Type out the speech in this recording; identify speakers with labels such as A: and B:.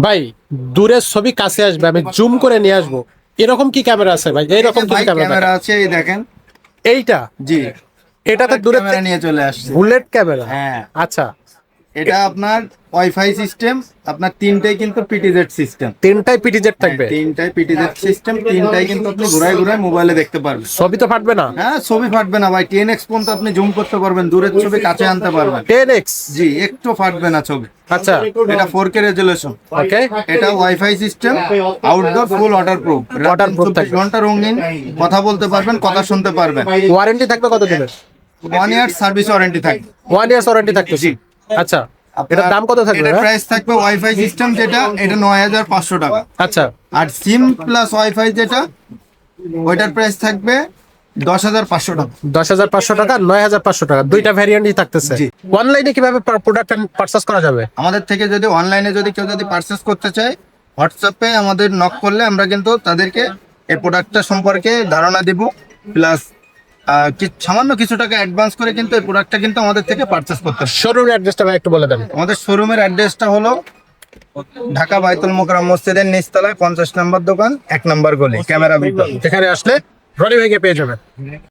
A: ভাই দূরের ছবি কাছে আসবে আমি জুম করে নিয়ে আসব। এরকম কি ক্যামেরা আছে ভাই? এরকম কি ক্যামেরা
B: আছে এই দেখেন।
A: এইটা?
B: জি।
A: এটা তো
B: দূরে নিয়ে চলে আসছে।
A: বুলেট ক্যামেরা
B: হ্যাঁ।
A: আচ্ছা।
B: এটা আপনার ওয়াইফাই সিস্টেম আপনার তিনটাই কিন্তু পিটিজেড সিস্টেম
A: তিনটাই পিটিজেট থাকবে?
B: তিনটাই পিটিজেড সিস্টেম তিনটাই কিন্তু আপনি ঘুরায় ঘুরায় মোবাইলে দেখতে পারবেন।
A: ছবি তো ফাটবে না?
B: হ্যাঁ ছবি ফাটবে না ভাই। টেন এক্স পর্যন্ত আপনি জুম করতে পারবেন দূরের ছবি কাছে আনতে পারবেন।
A: টেন এক্স
B: জি একটু ফাটবে না ছবি।
A: আচ্ছা।
B: এটা ফোর কে রেজুলেশন
A: ওকে
B: এটা wifi system outdoor full waterproof
A: Waterproof থাকবে।
B: ঘণ্টা রঙিন কথা বলতে পারবেন কথা শুনতে পারবেন।
A: ওয়ারেন্টি থাকবে কত দিনের
B: ওয়ান ইয়ার সার্ভিস ওয়ারেন্টি থাকবে।
A: ওয়ান ইয়ার ওয়ারেন্টি থাকবে।
B: জি।
A: আচ্ছা। এটার দাম কত থাকবে ভাই?
B: প্রাইস থাকবে ওয়াইফাই সিস্টেম যেটা এটা নয় হাজার পাঁচশো টাকা।
A: আচ্ছা।
B: আর সিম প্লাস ওয়াইফাই যেটা ওইটার প্রাইস থাকবে দশ হাজার পাঁচশো টাকা।
A: দশ হাজার পাঁচশো টাকা নয় হাজার পাঁচশো টাকা। দুইটা ভ্যারিয়েন্টই থাকতেছে।
B: জি।
A: অনলাইনে কীভাবে প্রোডাক্ট পারচেস করা যাবে?
B: আমাদের থেকে যদি অনলাইনে যদি কেউ যদি পারচেস করতে চায় হোয়াটসঅ্যাপে আমাদের নক করলে আমরা কিন্তু তাদেরকে এই প্রোডাক্টটা সম্পর্কে ধারণা দিব প্লাস সামান্য কিছু টাকা অ্যাডভান্স করে কিন্তু এই প্রোডাক্টটা কিন্তু আমাদের থেকে পারচেস করতে হবে।
A: শোরুমের অ্যাড্রেসটা একটু বলে দেন।
B: আমাদের শোরুমের অ্যাড্রেসটা হলো ঢাকা বাইতুল মোকরাম মসজিদের নিচতলায় পঞ্চাশ নম্বর দোকান এক নম্বর গলি ক্যামেরা
A: এখানে আসলে রনি ভাইকে পেয়ে যাবেন।